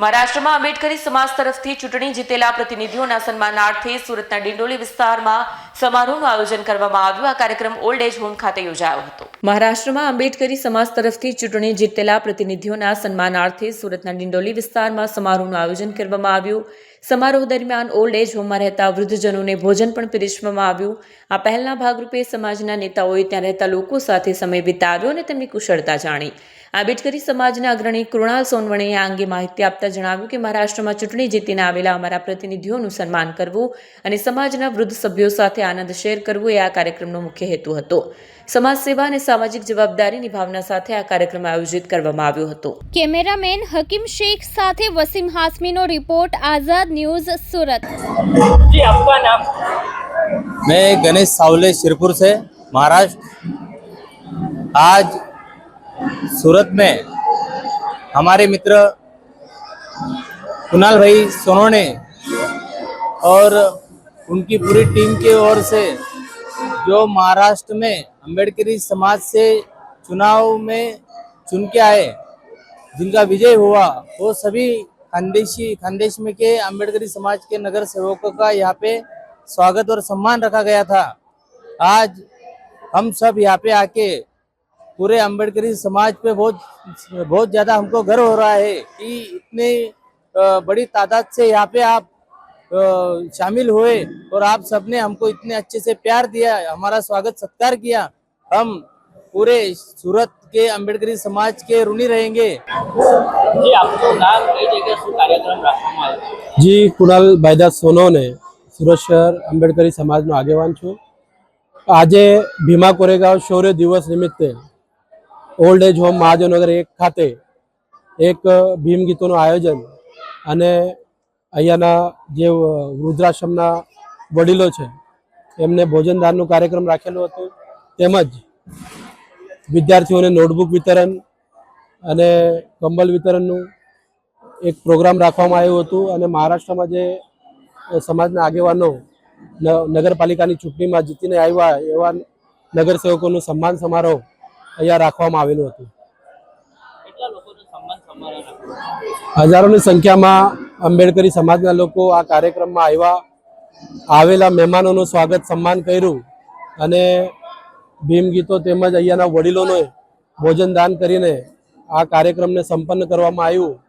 મહારાષ્ટ્રમાં આંબેડકરી સમાજ તરફથી ચૂંટણી જીતેલા પ્રતિનિધિઓના સન્માનાર્થે સુરતના ડિંડોલી વિસ્તારમાં સમારોહનું આયોજન કરવામાં આવ્યું. આ કાર્યક્રમ ઓલ્ડ એજ હોમ ખાતે યોજાયો હતો. મહારાષ્ટ્રમાં આંબેડકરી સમાજ તરફથી ચૂંટણી જીતેલા પ્રતિનિધિઓના સન્માનાર્થે સુરતના ડિંડોલી વિસ્તારમાં સમારોહનું આયોજન કરવામાં આવ્યું. સમારોહ દરમિયાન ઓલ્ડ એજ હોમમાં રહેતા વૃદ્ધજનોને ભોજન પણ પીરસવામાં આવ્યું. આ પહેલના ભાગરૂપે સમાજના નેતાઓએ ત્યાં રહેતા લોકો સાથે સમય વિતાવ્યો અને તેમની કુશળતા જાણી. આંબેડકરી સમાજના અગ્રણી કૃણાલ સોનવણેએ આ અંગે માહિતી આપતા જણાવ્યું કે મહારાષ્ટ્રમાં ચૂંટણી જીતીને આવેલા અમારા પ્રતિનિધિઓનું સન્માન કરવું અને સમાજના વૃદ્ધ સભ્યો સાથે આનંદ શેર કરવું એ આ કાર્યક્રમનો મુખ્ય હેતુ હતો સમાજ સેવા અને સામાજિક જવાબદારીની ભાવના સાથે આ કાર્યક્રમ આયોજિત કરવામાં આવ્યો હતો કેમેરામેન હકીમ શેખ સાથે વસીમ હાસમીનો રિપોર્ટ આઝાદ ન્યૂઝ સુરત जी आपका नाम मैं गणेश सावले शिरपुर से महाराष्ट्र आज सूरत में हमारे मित्र कुणाल भाई सोनोने और उनकी पूरी टीम की ओर से जो महाराष्ट्र में अम्बेडकरी समाज से चुनाव में चुन के आए, जिनका विजय हुआ, वो सभी खानदेशी, खानदेश में के अम्बेडकरी समाज के नगर सेवकों का यहाँ पे स्वागत और सम्मान रखा गया था। आज हम सब यहाँ पे आके पूरे अम्बेडकरी समाज पे बहुत बहुत ज़्यादा हमको गर्व हो रहा है कि इतने अ, बड़ी तादाद से यहाँ पे आप अ, शामिल हुए और आप सबने हमको इतने अच्छे से प्यार दिया हमारा स्वागत सत्कार किया हम पूरे सूरत के अम्बेडकरी समाज के ऋणी रहेंगे जी आपको नाम કઈ જગ્યાએ શું કાર્યક્રમ રાખવામાં આવ્યો જી કુણાલ ભાઈદાસ સોનોને સુરત શહેર આંબેડકરી સમાજનો આગેવાન છું આજે ભીમા કોરેગાંવ શૌર્ય દિવસ નિમિત્તે ઓલ્ડ એજ હોમ મહાજનગર એક ખાતે એક ભીમ ગીતોનું આયોજન અને અહીંયાના જે વૃદ્ધાશ્રમના વડીલો છે, એમને ભોજનદાનનો કાર્યક્રમ રાખેલું હતું. તેમજ વિદ્યાર્થીઓને નોટબુક વિતરણ અને કંબલ વિતરણનું એક પ્રોગ્રામ રાખવામાં આવ્યું હતું અને મહારાષ્ટ્રમાં જે સમાજના આગેવાનો નગરપાલિકાની ચૂંટણીમાં જીતીને આવ્યા એવા નગરસેવકોનું સન્માન સમારોહ અહીંયા રાખવામાં આવેલું હતું. હજારોની સંખ્યામાં આંબેડકરી સમાજના લોકો આ કાર્યક્રમમાં આવ્યા. આવેલા મહેમાનોનું સ્વાગત સન્માન કર્યું અને ભીમ ગીતો તેમજ અહીંયાના વડીલોને ભોજન દાન કરીને આ કાર્યક્રમને સંપન્ન કરવામાં આવ્યું.